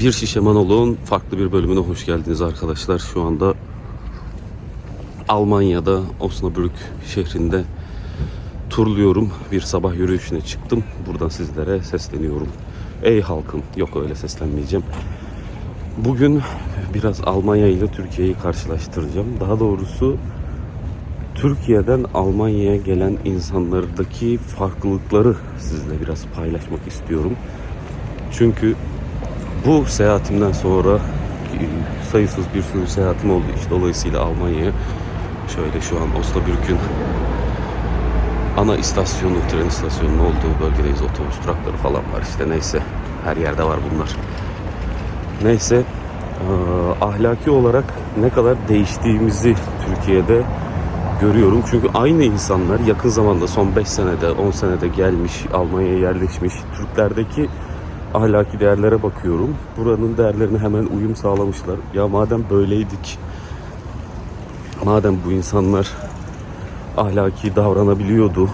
Bir Şişe Manoloğun farklı bir bölümüne hoş geldiniz arkadaşlar. Şu anda Almanya'da Osnabrück şehrinde turluyorum. Bir sabah yürüyüşüne çıktım. Buradan sizlere sesleniyorum. Ey halkım. Yok öyle seslenmeyeceğim. Bugün biraz Almanya ile Türkiye'yi karşılaştıracağım. Daha doğrusu Türkiye'den Almanya'ya gelen insanlardaki farklılıkları sizle biraz paylaşmak istiyorum. Çünkü bu seyahatimden sonra e, sayısız bir sürü seyahatim oldu. İşte dolayısıyla Almanya'ya şöyle şu an Osnabrück'ün ana istasyonu, tren istasyonunun olduğu bölgedeyiz. Otobüs durakları falan var işte neyse. Her yerde var bunlar. Neyse eee, ahlaki olarak ne kadar değiştiğimizi Türkiye'de görüyorum. Çünkü aynı insanlar yakın zamanda son 5 senede 10 senede gelmiş Almanya'ya yerleşmiş Türklerdeki ahlaki değerlere bakıyorum. Buranın değerlerine hemen uyum sağlamışlar. Ya madem böyleydik madem bu insanlar ahlaki davranabiliyordu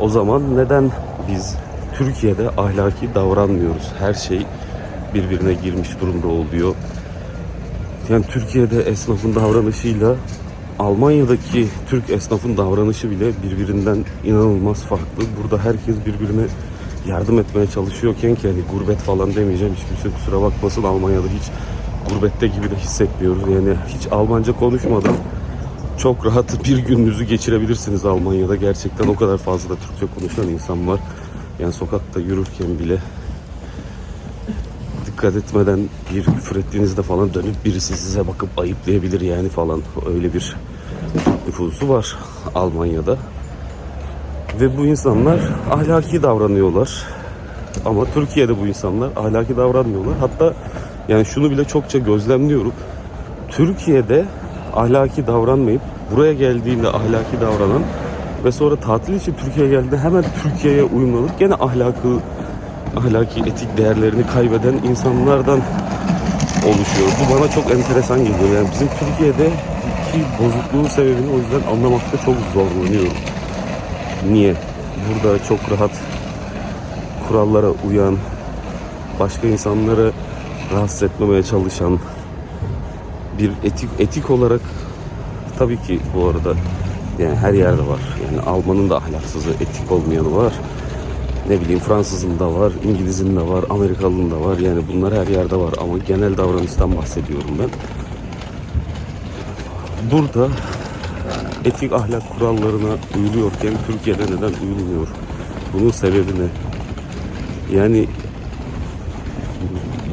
o zaman neden biz Türkiye'de ahlaki davranmıyoruz? Her şey birbirine girmiş durumda oluyor. Yani Türkiye'de esnafın davranışıyla Almanya'daki Türk esnafın davranışı bile birbirinden inanılmaz farklı. Burada herkes birbirine yardım etmeye çalışıyorken ki hani gurbet falan demeyeceğim. Hiç kimse kusura bakmasın Almanya'da hiç gurbette gibi de hissetmiyoruz. Yani hiç Almanca konuşmadan çok rahat bir gününüzü geçirebilirsiniz Almanya'da. Gerçekten o kadar fazla Türkçe konuşan insan var. Yani sokakta yürürken bile dikkat etmeden bir küfür ettiğinizde falan dönüp birisi size bakıp ayıplayabilir yani falan. Öyle bir nüfusu var Almanya'da. Ve bu insanlar ahlaki davranıyorlar. Ama Türkiye'de bu insanlar ahlaki davranmıyorlar. Hatta yani şunu bile çokça gözlemliyorum. Türkiye'de ahlaki davranmayıp buraya geldiğinde ahlaki davranan ve sonra tatil için Türkiye'ye geldiğinde hemen Türkiye'ye uyumlanıp gene ahlakı ahlaki etik değerlerini kaybeden insanlardan oluşuyor. Bu bana çok enteresan geliyor. Yani bizim Türkiye'deki bozukluğun sebebini o yüzden anlamakta çok zorlanıyorum. Niye? Burada çok rahat kurallara uyan, başka insanları rahatsız etmemeye çalışan bir etik etik olarak tabii ki bu arada yani her yerde var. Yani Alman'ın da ahlaksızı, etik olmayanı var. Ne bileyim Fransız'ın da var, İngiliz'in de var, Amerikalı'nın da var. Yani bunlar her yerde var ama genel davranıştan bahsediyorum ben. Burada etik ahlak kurallarına uyuluyorken Türkiye'de neden uyulmuyor? Bunun sebebi ne? Yani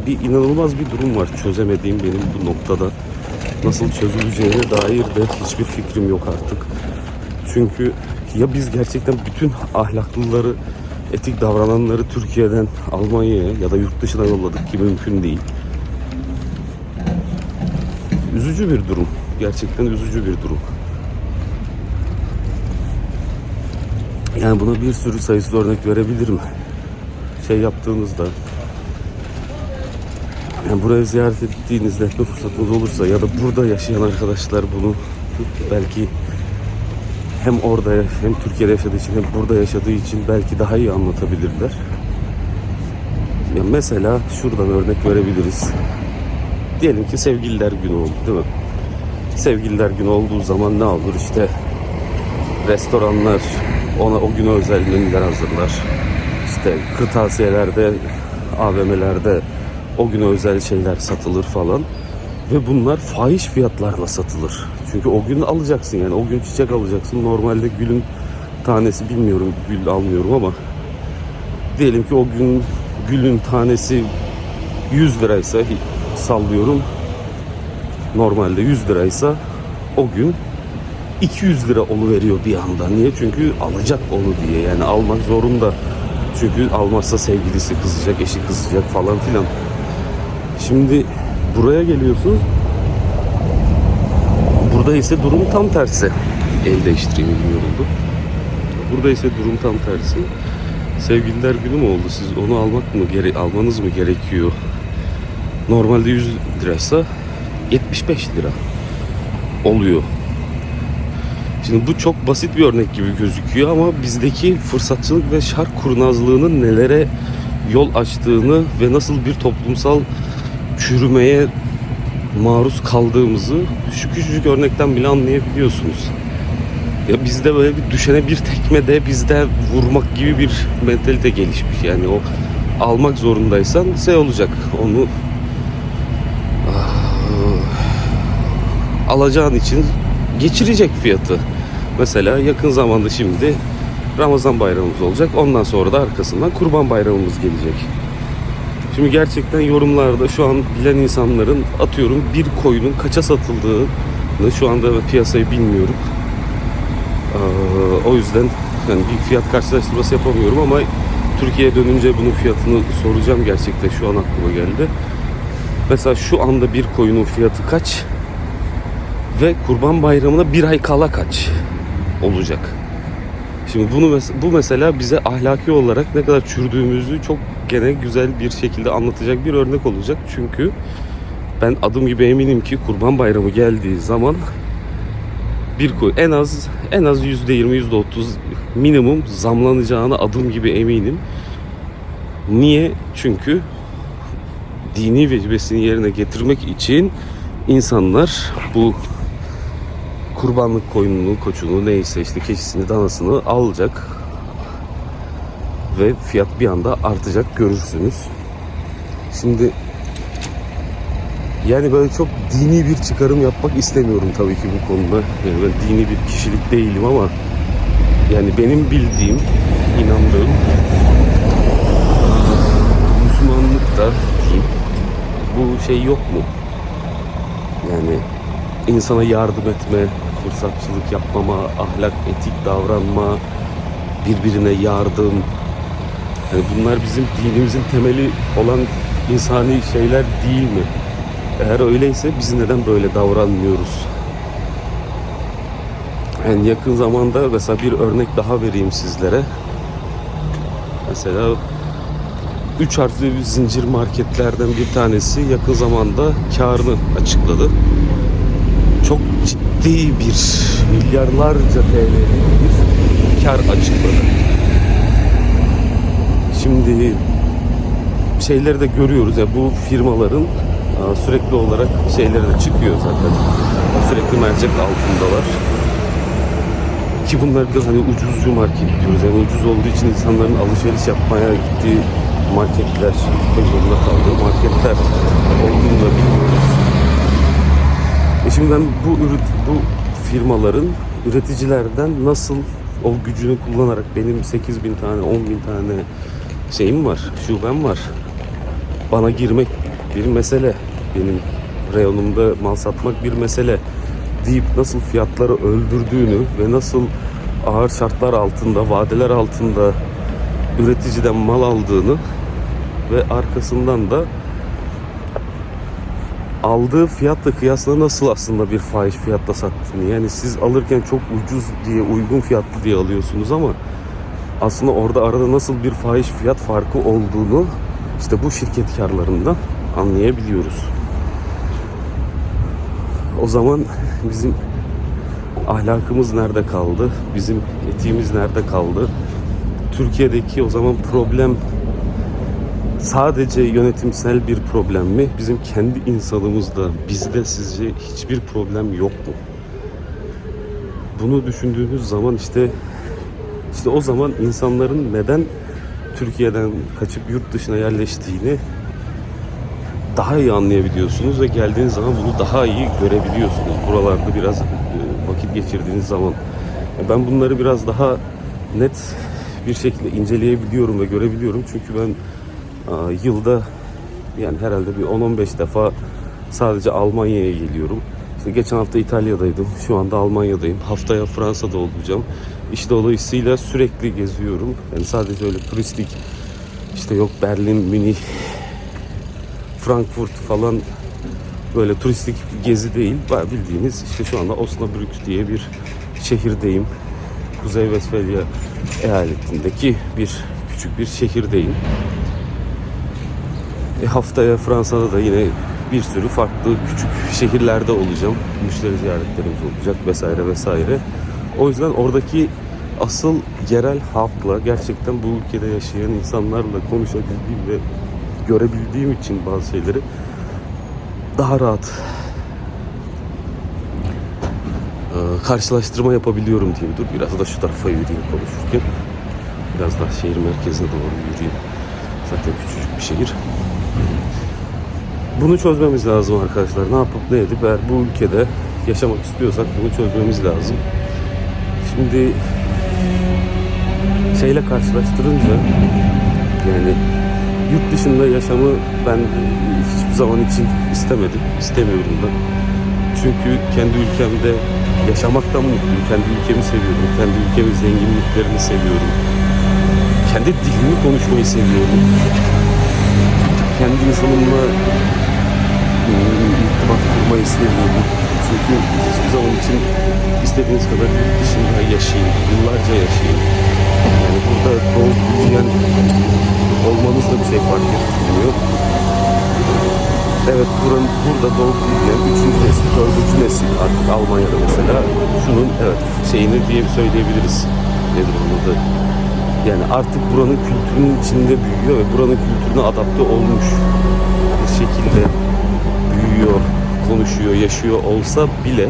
bir inanılmaz bir durum var çözemediğim benim bu noktada. Nasıl çözüleceğine dair de hiçbir fikrim yok artık. Çünkü ya biz gerçekten bütün ahlaklıları, etik davrananları Türkiye'den Almanya'ya ya da yurt dışına yolladık ki mümkün değil. Üzücü bir durum. Gerçekten üzücü bir durum. Yani buna bir sürü sayısız örnek verebilirim. Şey yaptığınızda yani buraya ziyaret ettiğinizde etme fırsatınız olursa ya da burada yaşayan arkadaşlar bunu belki hem orada hem Türkiye'de yaşadığı için hem burada yaşadığı için belki daha iyi anlatabilirler. Ya mesela şuradan örnek verebiliriz. Diyelim ki sevgililer günü oldu değil mi? Sevgililer günü olduğu zaman ne olur işte restoranlar ona o güne özel menüler hazırlar. İşte kırtasiyelerde, AVM'lerde o güne özel şeyler satılır falan. Ve bunlar fahiş fiyatlarla satılır. Çünkü o gün alacaksın yani o gün çiçek alacaksın. Normalde gülün tanesi bilmiyorum gül almıyorum ama diyelim ki o gün gülün tanesi 100 liraysa sallıyorum. Normalde 100 liraysa o gün 200 lira veriyor bir anda. Niye? Çünkü alacak onu diye. Yani almak zorunda. Çünkü almazsa sevgilisi kızacak, eşi kızacak falan filan. Şimdi buraya geliyorsunuz. Burada ise durum tam tersi. El değiştireyim yoruldu. Burada ise durum tam tersi. Sevgililer günü mü oldu? Siz onu almak mı gere almanız mı gerekiyor? Normalde 100 liraysa 75 lira oluyor. Şimdi bu çok basit bir örnek gibi gözüküyor ama bizdeki fırsatçılık ve şark kurnazlığının nelere yol açtığını ve nasıl bir toplumsal çürümeye maruz kaldığımızı şu küçücük örnekten bile anlayabiliyorsunuz. Ya bizde böyle bir düşene bir tekme de bizde vurmak gibi bir mentalite gelişmiş. Yani o almak zorundaysan şey olacak. Onu ah, alacağın için geçirecek fiyatı. Mesela yakın zamanda şimdi Ramazan bayramımız olacak. Ondan sonra da arkasından Kurban bayramımız gelecek. Şimdi gerçekten yorumlarda şu an bilen insanların atıyorum bir koyunun kaça satıldığını şu anda piyasayı bilmiyorum. Ee, o yüzden yani bir fiyat karşılaştırması yapamıyorum ama Türkiye'ye dönünce bunun fiyatını soracağım gerçekten şu an aklıma geldi. Mesela şu anda bir koyunun fiyatı kaç ve Kurban Bayramı'na bir ay kala kaç olacak? Şimdi bunu bu mesela bize ahlaki olarak ne kadar çürdüğümüzü çok gene güzel bir şekilde anlatacak bir örnek olacak. Çünkü ben adım gibi eminim ki Kurban Bayramı geldiği zaman bir koy en az en az yüzde yirmi yüzde otuz minimum zamlanacağına adım gibi eminim. Niye? Çünkü dini vecibesini yerine getirmek için insanlar bu kurbanlık koyununu, koçunu neyse işte keçisini, danasını alacak ve fiyat bir anda artacak görürsünüz. Şimdi yani böyle çok dini bir çıkarım yapmak istemiyorum tabii ki bu konuda. Yani ben dini bir kişilik değilim ama yani benim bildiğim, inandığım Müslümanlıkta bu şey yok mu? Yani insana yardım etme, fırsatçılık yapmama, ahlak, etik davranma, birbirine yardım. Yani bunlar bizim dinimizin temeli olan insani şeyler değil mi? Eğer öyleyse biz neden böyle davranmıyoruz? Yani yakın zamanda mesela bir örnek daha vereyim sizlere. Mesela 3 harfli bir zincir marketlerden bir tanesi yakın zamanda karını açıkladı. Çok ciddi bir milyarlarca TL'lik bir kar açıkladı. Şimdi şeyleri de görüyoruz ya bu firmaların aa, sürekli olarak şeyleri de çıkıyor zaten. Sürekli mercek altındalar. Ki bunlar da hani ucuzcu market diyoruz. Yani ucuz olduğu için insanların alışveriş yapmaya gittiği marketler, gitmek zorunda kaldığı marketler olduğunu da biliyoruz. Şimdi ben bu ürün, bu firmaların üreticilerden nasıl o gücünü kullanarak benim 8 bin tane, 10 bin tane şeyim var, şubem var. Bana girmek bir mesele. Benim reyonumda mal satmak bir mesele deyip nasıl fiyatları öldürdüğünü ve nasıl ağır şartlar altında, vadeler altında üreticiden mal aldığını ve arkasından da aldığı fiyatla kıyasla nasıl aslında bir fahiş fiyatla sattığını. Yani siz alırken çok ucuz diye, uygun fiyatlı diye alıyorsunuz ama aslında orada arada nasıl bir fahiş fiyat farkı olduğunu işte bu şirket karlarından anlayabiliyoruz. O zaman bizim ahlakımız nerede kaldı? Bizim etiğimiz nerede kaldı? Türkiye'deki o zaman problem sadece yönetimsel bir problem mi? Bizim kendi insanımızda, bizde sizce hiçbir problem yok mu? Bunu düşündüğünüz zaman işte işte o zaman insanların neden Türkiye'den kaçıp yurt dışına yerleştiğini daha iyi anlayabiliyorsunuz ve geldiğiniz zaman bunu daha iyi görebiliyorsunuz. Buralarda biraz e, vakit geçirdiğiniz zaman. Ben bunları biraz daha net bir şekilde inceleyebiliyorum ve görebiliyorum. Çünkü ben yılda yani herhalde bir 10-15 defa sadece Almanya'ya geliyorum. İşte geçen hafta İtalya'daydım. Şu anda Almanya'dayım. Haftaya Fransa'da olacağım. İş dolayısıyla sürekli geziyorum. Yani sadece öyle turistik işte yok Berlin, Münih, Frankfurt falan böyle turistik bir gezi değil. Bildiğiniz işte şu anda Osnabrück diye bir şehirdeyim. Kuzey Westfalia eyaletindeki bir küçük bir şehirdeyim. E, haftaya Fransa'da da yine bir sürü farklı küçük şehirlerde olacağım. Müşteri ziyaretlerimiz olacak vesaire vesaire. O yüzden oradaki asıl yerel halkla gerçekten bu ülkede yaşayan insanlarla konuşabildiğim ve görebildiğim için bazı şeyleri daha rahat e, karşılaştırma yapabiliyorum diyeyim. Dur biraz da şu tarafa yürüyeyim konuşurken. Biraz daha şehir merkezine doğru yürüyeyim. Zaten küçücük bir şehir. Bunu çözmemiz lazım arkadaşlar. Ne yapıp ne edip eğer bu ülkede yaşamak istiyorsak bunu çözmemiz lazım. Şimdi şeyle karşılaştırınca yani yurt dışında yaşamı ben hiçbir zaman için istemedim. istemiyorum da. Çünkü kendi ülkemde yaşamaktan mutluyum. Kendi ülkemi seviyorum. Kendi ülkemin zenginliklerini seviyorum. Kendi dilimi konuşmayı seviyorum. Kendi insanımla irtibat kurmayı seviyorum. Çünkü hiçbir zaman için istediğiniz kadar yurt dışında yaşayın, yıllarca yaşayın. Yani burada doğup büyüyen olmanız da bir şey fark etmiyor. Evet buranın, burada doğup büyüyen üçüncü nesil, dördüncü nesil artık Almanya'da mesela şunun evet şeyini diye söyleyebiliriz. Nedir onun adı? Yani artık buranın kültürünün içinde büyüyor ve buranın kültürüne adapte olmuş bir şekilde büyüyor, konuşuyor, yaşıyor olsa bile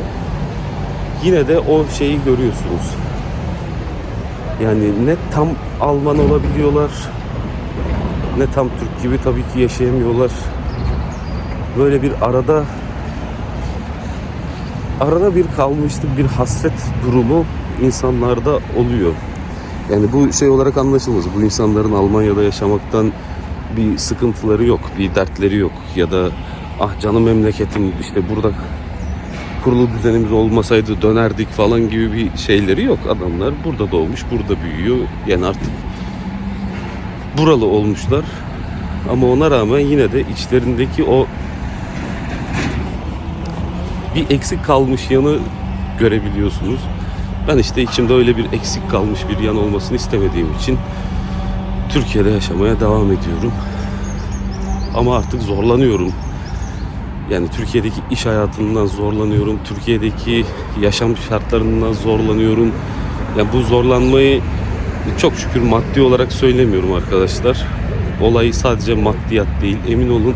yine de o şeyi görüyorsunuz. Yani ne tam Alman olabiliyorlar ne tam Türk gibi tabii ki yaşayamıyorlar. Böyle bir arada arada bir kalmışlık bir hasret durumu insanlarda oluyor. Yani bu şey olarak anlaşılmaz. Bu insanların Almanya'da yaşamaktan bir sıkıntıları yok, bir dertleri yok ya da ah canım memleketim işte burada kurulu düzenimiz olmasaydı dönerdik falan gibi bir şeyleri yok. Adamlar burada doğmuş, burada büyüyor. Yani artık buralı olmuşlar. Ama ona rağmen yine de içlerindeki o bir eksik kalmış yanı görebiliyorsunuz. Ben işte içimde öyle bir eksik kalmış bir yan olmasını istemediğim için Türkiye'de yaşamaya devam ediyorum. Ama artık zorlanıyorum. Yani Türkiye'deki iş hayatından zorlanıyorum. Türkiye'deki yaşam şartlarından zorlanıyorum. Yani bu zorlanmayı çok şükür maddi olarak söylemiyorum arkadaşlar. Olay sadece maddiyat değil. Emin olun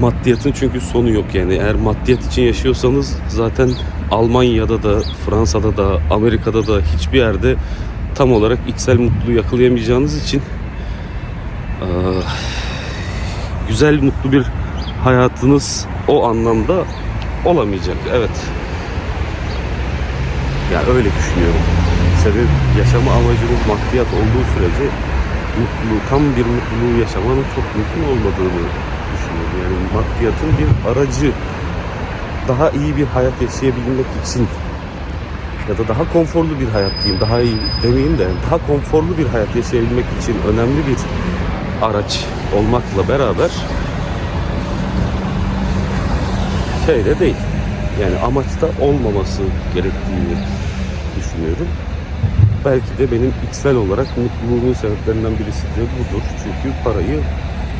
maddiyatın çünkü sonu yok yani. Eğer maddiyat için yaşıyorsanız zaten Almanya'da da, Fransa'da da, Amerika'da da hiçbir yerde tam olarak içsel mutluluğu yakalayamayacağınız için güzel, mutlu bir hayatınız o anlamda olamayacak. Evet. Ya öyle düşünüyorum. Sebep yaşama amacınız maddiyat olduğu sürece mutluluğu, tam bir mutluluğu yaşamanın çok mümkün olmadığını düşünüyorum. Yani maddiyatın bir aracı daha iyi bir hayat yaşayabilmek için ya da daha konforlu bir hayat diyeyim, daha iyi demeyeyim de daha konforlu bir hayat yaşayabilmek için önemli bir araç olmakla beraber şey de değil. Yani amaçta olmaması gerektiğini düşünüyorum. Belki de benim içsel olarak mutluluğumun sebeplerinden birisi de budur. Çünkü parayı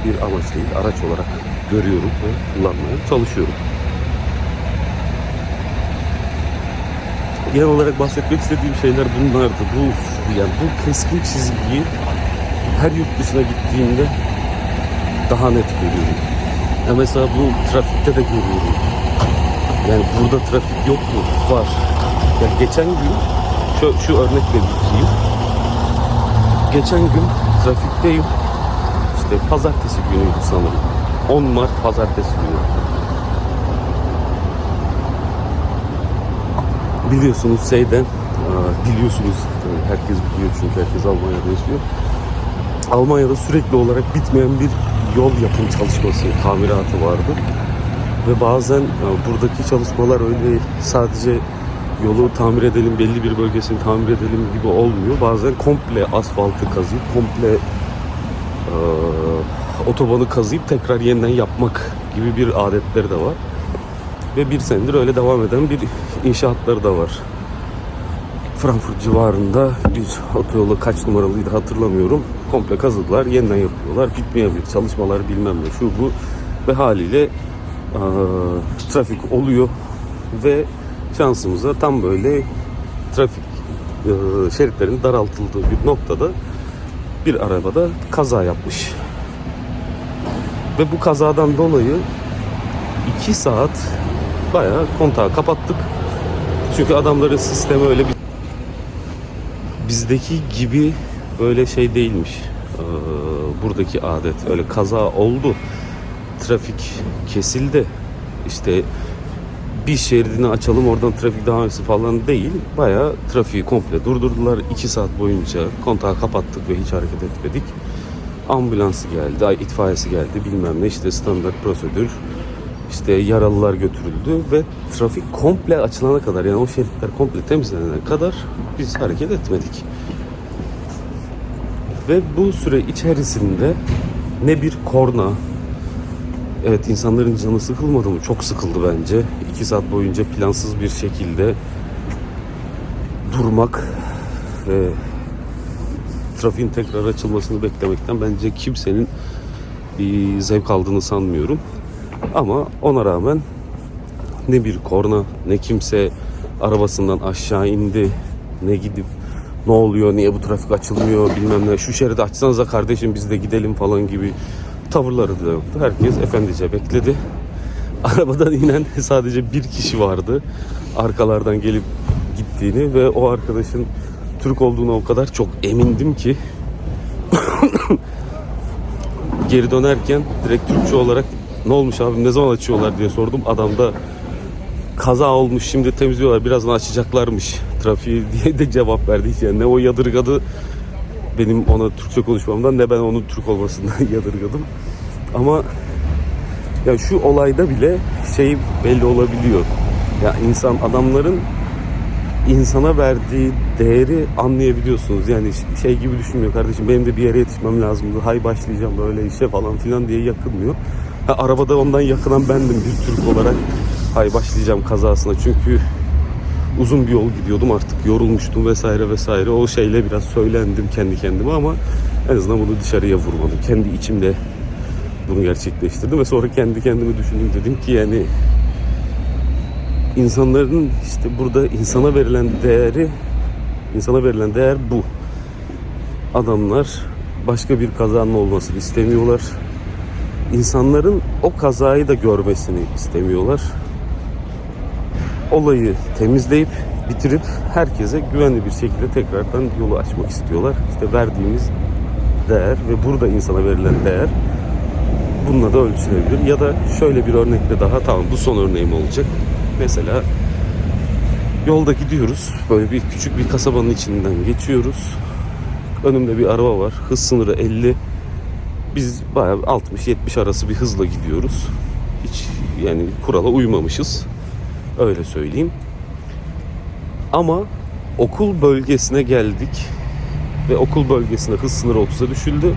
bir amaç değil, araç olarak görüyorum ve kullanmaya çalışıyorum. Genel olarak bahsetmek istediğim şeyler bunlardı. Bu yani bu keskin çizgiyi her yurt dışına gittiğimde daha net görüyorum. Ya mesela bu trafikte de görüyorum. Yani burada trafik yok mu? Var. Ya geçen gün şu, şu örnekle bitireyim. Geçen gün trafikteyim. İşte pazartesi günüydü sanırım. 10 Mart pazartesi günü. Biliyorsunuz şeyden, biliyorsunuz tabii herkes biliyor çünkü herkes Almanya'da yaşıyor. Almanya'da sürekli olarak bitmeyen bir yol yapım çalışması, tamiratı vardı. Ve bazen e, buradaki çalışmalar öyle sadece yolu tamir edelim, belli bir bölgesini tamir edelim gibi olmuyor. Bazen komple asfaltı kazıyıp, komple e, otobanı kazıyıp tekrar yeniden yapmak gibi bir adetleri de var. Ve bir senedir öyle devam eden bir inşaatları da var. Frankfurt civarında bir otoyolu kaç numaralıydı hatırlamıyorum. Komple kazıdılar, yeniden yapıyorlar. Bitmeyebilir çalışmalar bilmem ne şu bu. Ve haliyle trafik oluyor ve şansımıza tam böyle trafik e, şeritlerin daraltıldığı bir noktada bir arabada kaza yapmış. Ve bu kazadan dolayı 2 saat bayağı kontağı kapattık. Çünkü adamların sistemi öyle bir bizdeki gibi böyle şey değilmiş. Ee, buradaki adet öyle kaza oldu. Trafik kesildi. İşte bir şeridini açalım oradan trafik devam etsin falan değil. Bayağı trafiği komple durdurdular. 2 saat boyunca kontağı kapattık ve hiç hareket etmedik. Ambulansı geldi, itfaiyesi geldi bilmem ne işte standart prosedür. İşte yaralılar götürüldü ve trafik komple açılana kadar yani o şeritler komple temizlenene kadar biz hareket etmedik. Ve bu süre içerisinde ne bir korna, evet insanların canı sıkılmadı mı? Çok sıkıldı bence. İki saat boyunca plansız bir şekilde durmak ve trafiğin tekrar açılmasını beklemekten bence kimsenin bir zevk aldığını sanmıyorum. Ama ona rağmen ne bir korna ne kimse arabasından aşağı indi ne gidip ne oluyor niye bu trafik açılmıyor bilmem ne şu şeridi açsanıza kardeşim biz de gidelim falan gibi tavırları da yoktu. Herkes efendice bekledi. Arabadan inen sadece bir kişi vardı. Arkalardan gelip gittiğini ve o arkadaşın Türk olduğuna o kadar çok emindim ki geri dönerken direkt Türkçe olarak ne olmuş abi ne zaman açıyorlar diye sordum. Adam da kaza olmuş şimdi temizliyorlar birazdan açacaklarmış trafiği diye de cevap verdi. Yani ne o yadırgadı benim ona Türkçe konuşmamdan ne ben onun Türk olmasından yadırgadım. Ama ya şu olayda bile şey belli olabiliyor. Ya insan adamların insana verdiği değeri anlayabiliyorsunuz. Yani şey gibi düşünmüyor kardeşim benim de bir yere yetişmem lazımdı. Hay başlayacağım böyle işe falan filan diye yakınmıyor. Ha, arabada ondan yakınan bendim bir Türk olarak. Hay başlayacağım kazasına çünkü uzun bir yol gidiyordum artık yorulmuştum vesaire vesaire. O şeyle biraz söylendim kendi kendime ama en azından bunu dışarıya vurmadım. Kendi içimde bunu gerçekleştirdim ve sonra kendi kendime düşündüm dedim ki yani insanların işte burada insana verilen değeri insana verilen değer bu. Adamlar başka bir kazanın olmasını istemiyorlar. İnsanların o kazayı da görmesini istemiyorlar. Olayı temizleyip bitirip herkese güvenli bir şekilde tekrardan yolu açmak istiyorlar. İşte verdiğimiz değer ve burada insana verilen değer bununla da ölçülebilir. Ya da şöyle bir örnekle daha tamam bu son örneğim olacak. Mesela yolda gidiyoruz. Böyle bir küçük bir kasabanın içinden geçiyoruz. Önümde bir araba var. Hız sınırı 50. Biz bayağı 60-70 arası bir hızla gidiyoruz. Hiç yani kurala uymamışız. Öyle söyleyeyim. Ama okul bölgesine geldik ve okul bölgesinde hız sınırı 30'a düşüldü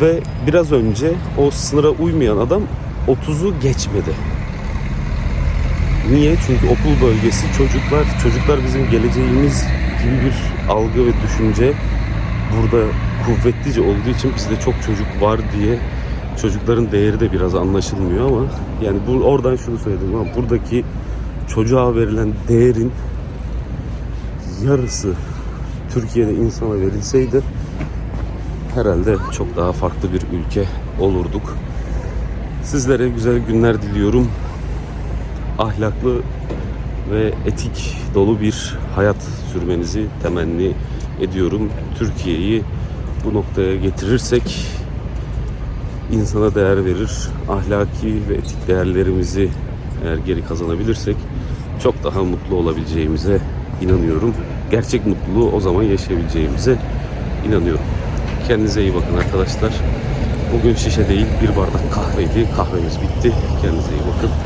ve biraz önce o sınıra uymayan adam 30'u geçmedi. Niye? Çünkü okul bölgesi çocuklar, çocuklar bizim geleceğimiz gibi bir algı ve düşünce burada kuvvetlice olduğu için bizde çok çocuk var diye çocukların değeri de biraz anlaşılmıyor ama yani bu oradan şunu söyledim ama buradaki çocuğa verilen değerin yarısı Türkiye'de insana verilseydi herhalde çok daha farklı bir ülke olurduk. Sizlere güzel günler diliyorum. Ahlaklı ve etik dolu bir hayat sürmenizi temenni ediyorum. Türkiye'yi bu noktaya getirirsek insana değer verir, ahlaki ve etik değerlerimizi eğer geri kazanabilirsek çok daha mutlu olabileceğimize inanıyorum. Gerçek mutluluğu o zaman yaşayabileceğimize inanıyorum. Kendinize iyi bakın arkadaşlar. Bugün şişe değil bir bardak kahveydi. Kahvemiz bitti. Kendinize iyi bakın.